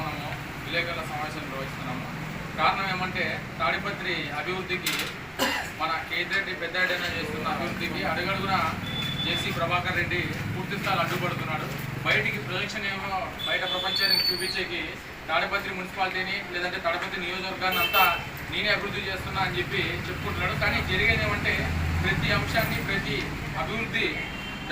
మనము విలేకరుల సమావేశం నిర్వహిస్తున్నాము. కారణం ఏమంటే తాడిపత్రి అభివృద్ధికి మన కేతిరెడ్డి పెద్దారెడ్డి చేస్తున్న అభివృద్ధికి అడుగడుగున జేసీ ప్రభాకర్ రెడ్డి పూర్తి స్థాయిలో అడ్డుపడుతున్నాడు. బయటికి ప్రొజెక్షన్ ఏమో బయట ప్రపంచానికి చూపించేకి తాడిపత్రి మున్సిపాలిటీని లేదంటే తాడిపత్రి నియోజకవర్గాన్ని అంతా నేనే అభివృద్ధి చేస్తున్నా అని చెప్పి చెప్పుకుంటున్నాడు. కానీ జరిగేది ఏమంటే ప్రతి అంశాన్ని ప్రతి అభివృద్ధి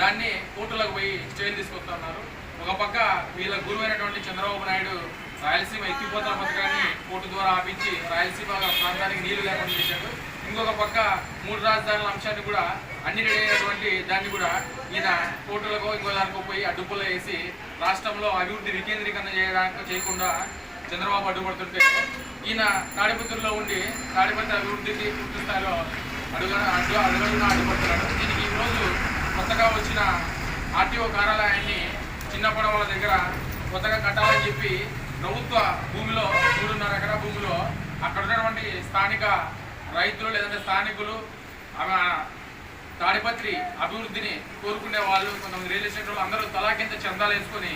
దాన్ని కోర్టులకు పోయి స్టేలు తీసుకొస్తున్నారు ఒక పక్క వీళ్ళ గురువైనటువంటి చంద్రబాబు నాయుడు రాయలసీమ ఎత్తిపోతల పథకాన్ని కోర్టు ద్వారా ఆపించి రాయలసీమ ప్రాంతానికి నీళ్ళు లేకుండా చేశాడు. ఇంకొక పక్క మూడు రాజధానుల అంశాన్ని కూడా అన్ని రెడీ దాన్ని కూడా ఈయన కోర్టులకు ఇంకో దానికో పోయి అడ్డుపులో వేసి రాష్ట్రంలో అభివృద్ధి వికేంద్రీకరణ చేయడానికి చేయకుండా చంద్రబాబు అడ్డుపడుతుంటే ఈయన తాడిపత్రిలో ఉండి తాడిపత్రి అభివృద్ధికి పూర్తి స్థాయిలో అడుగు అడ్డు అడుగడుగున అడ్డుపడుతున్నాడు. దీనికి ఈరోజు కొత్తగా వచ్చిన ఆర్టీఓ కార్యాలయాన్ని చిన్న వాళ్ళ దగ్గర కొత్తగా కట్టాలని చెప్పి ప్రభుత్వ భూమిలో మూడున్నర ఎకరా భూమిలో అక్కడ ఉన్నటువంటి స్థానిక రైతులు లేదంటే స్థానికులు ఆమె తాడిపత్రి అభివృద్ధిని కోరుకునే వాళ్ళు కొంతమంది రియల్ ఎస్టేట్ వాళ్ళు అందరూ తలా కింద చందాలు వేసుకొని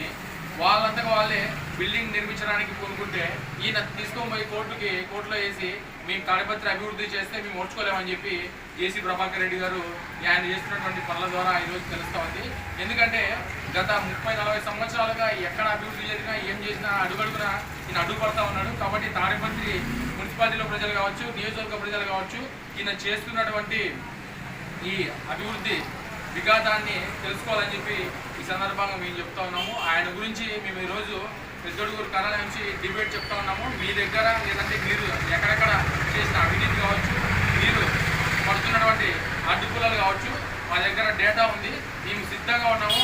వాళ్ళంతగా వాళ్ళే బిల్డింగ్ నిర్మించడానికి కోరుకుంటే ఈయన తీసుకొని పోయి కోర్టుకి కోర్టులో వేసి మేము తాడిపత్రి అభివృద్ధి చేస్తే మేము ఓడ్చుకోలేమని చెప్పి జేసీ ప్రభాకర్ రెడ్డి గారు ఆయన చేస్తున్నటువంటి పనుల ద్వారా ఈరోజు తెలుస్తా ఉంది. ఎందుకంటే గత ముప్పై నలభై సంవత్సరాలుగా ఎక్కడ అభివృద్ధి చేసినా ఏం చేసినా అడుగడుగునా ఈయన అడ్డుపడతా ఉన్నాడు. కాబట్టి తాడిపత్రి మున్సిపాలిటీలో ప్రజలు కావచ్చు నియోజకవర్గ ప్రజలు కావచ్చు ఈయన చేస్తున్నటువంటి ఈ అభివృద్ధి విఘాతాన్ని తెలుసుకోవాలని చెప్పి ఈ సందర్భంగా మేము చెప్తా ఉన్నాము. ఆయన గురించి మేము ఈరోజు పెద్దడుగురు కళల నుంచి డిబేట్ చెప్తా ఉన్నాము. మీ దగ్గర లేదంటే మీరు ఎక్కడెక్కడ చేసిన అవినీతి కావచ్చు మీరు పడుతున్నటువంటి అడ్డుపులలు కావచ్చు మా దగ్గర డేటా ఉంది. మేము సిద్ధంగా ఉన్నాము.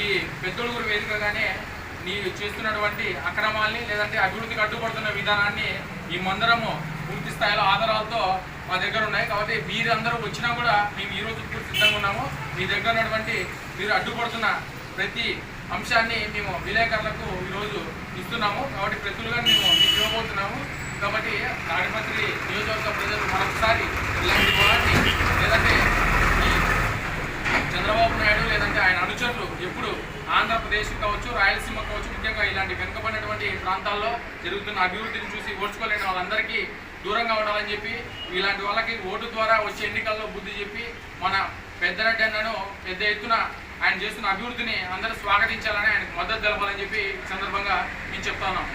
ఈ పెద్దడుగురు వేదికగానే నీవు చేస్తున్నటువంటి అక్రమాల్ని లేదంటే అభివృద్ధికి అడ్డుపడుతున్న విధానాన్ని ఈ మందరము పూర్తి స్థాయిలో ఆధారాలతో మా దగ్గర ఉన్నాయి. కాబట్టి మీరందరూ వచ్చినా కూడా మేము ఈ పూర్తి సిద్ధంగా ఉన్నాము. మీ దగ్గర ఉన్నటువంటి మీరు అడ్డుపడుతున్న ప్రతి అంశాన్ని మేము విలేకరులకు ఈరోజు ఇస్తున్నాము. కాబట్టి ప్రతులుగా మేము మీకు ఇవ్వబోతున్నాము కాబట్టి తాడిపత్రి నియోజకవర్గ ప్రజలు మరొకసారి ఇలాంటి వాళ్ళని లేదంటే ఈ చంద్రబాబు నాయుడు లేదంటే ఆయన అనుచరులు ఎప్పుడు ఆంధ్రప్రదేశ్ కావచ్చు రాయలసీమ కావచ్చు ముఖ్యంగా ఇలాంటి వెనుకబడినటువంటి ప్రాంతాల్లో జరుగుతున్న అభివృద్ధిని చూసి ఓడ్చుకోలేని వాళ్ళందరికీ దూరంగా ఉండాలని చెప్పి ఇలాంటి వాళ్ళకి ఓటు ద్వారా వచ్చే ఎన్నికల్లో బుద్ధి చెప్పి మన పెద్దరెడ్డి అన్నను పెద్ద ఎత్తున ఆయన చేస్తున్న అభివృద్ధిని అందరూ స్వాగతించాలని ఆయనకు మద్దతు తెలపాలని చెప్పి సందర్భంగా మేము చెప్తా ఉన్నాం